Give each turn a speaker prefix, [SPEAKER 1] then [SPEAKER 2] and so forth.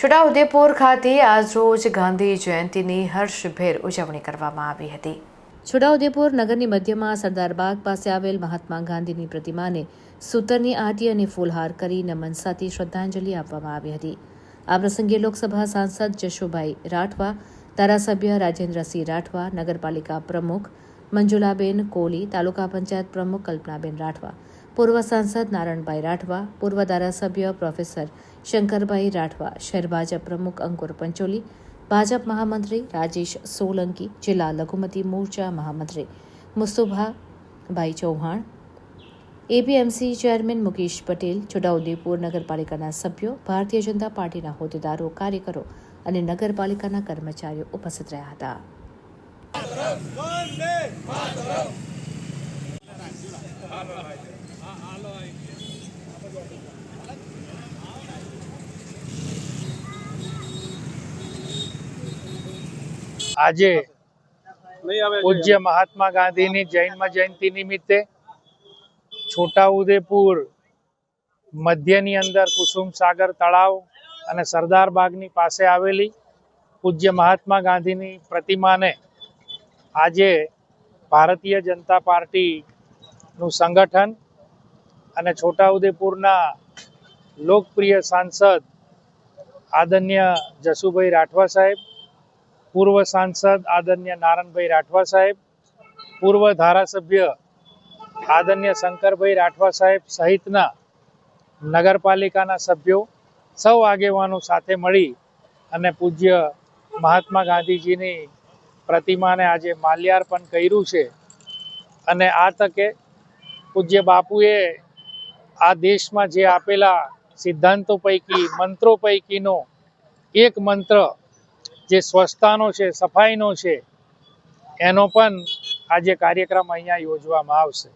[SPEAKER 1] છોટાઉદેપુર ખાતે આજરોજ ગાંધી જયંતિની હર્ષભેર ઉજવણી કરવામાં આવી હતી. છોટાઉદેપુર નગરની મધ્યમાં સરદાર બાગ પાસે આવેલ મહાત્મા ગાંધીની પ્રતિમાને સૂતરની આંટી અને ફૂલહાર કરી નમન સાથે શ્રદ્ધાંજલિ આપવામાં આવી હતી. આ પ્રસંગે લોકસભા સાંસદ જશુભાઈ રાઠવા, ધારાસભ્ય રાજેન્દ્રસિંહ રાઠવા, નગરપાલિકા પ્રમુખ મંજુલાબેન કોલી, તાલુકા પંચાયત પ્રમુખ કલ્પનાબેન રાઠવા પૂર્વ સાંસદ નારણભાઈ રાઠવા, પૂર્વ ધારાસભ્ય પ્રોફેસર શંકરભાઈ રાઠવા, શહેર ભાજપ પ્રમુખ અંકુર પંચોલી, ભાજપ મહામંત્રી રાજેશ સોલંકી, જિલ્લા લઘુમતી મોરચા મહામંત્રી મુસ્તુભાભાઈ ચૌહાણ, એપીએમસી ચેરમેન મુકેશ પટેલ, છોટાઉદેપુર નગરપાલિકાના સભ્યો, ભારતીય જનતા પાર્ટીના હોદ્દેદારો, કાર્યકરો અને નગરપાલિકાના કર્મચારીઓ ઉપસ્થિત રહ્યા હતા.
[SPEAKER 2] આજે પૂજ્ય મહાત્મા ગાંધીની જૈન જયંતિ નિમિત્તે છોટાઉદેપુર મધ્યની અંદર કુસુમ સાગર તળાવ અને સરદાર બાગની પાસે આવેલી પૂજ્ય મહાત્મા ગાંધીની પ્રતિમાને આજે ભારતીય જનતા પાર્ટીનું સંગઠન અને છોટાઉદેપુરના લોકપ્રિય સાંસદ આદરણીય જસુભાઈ રાઠવા સાહેબ પૂર્વ સાંસદ આદરણીય નારણભાઈ રાઠવા સાહેબ, પૂર્વ ધારાસભ્ય આદરણીય શંકરભાઈ રાઠવા સાહેબ સહિતના નગરપાલિકાના સભ્યો સૌ આગેવાનો સાથે મળી અને પૂજ્ય મહાત્મા ગાંધીજીની પ્રતિમાને આજે માલ્યાર્પણ કર્યું છે. અને આ તકે પૂજ્ય બાપુએ આ દેશમાં જે આપેલા સિદ્ધાંતો પૈકી, મંત્રો પૈકીનો એક મંત્ર જે સ્વચ્છતાનો છે સફાઈનો છે એનો પણ આજે કાર્યક્રમ અહીંયા યોજવામાં આવશે.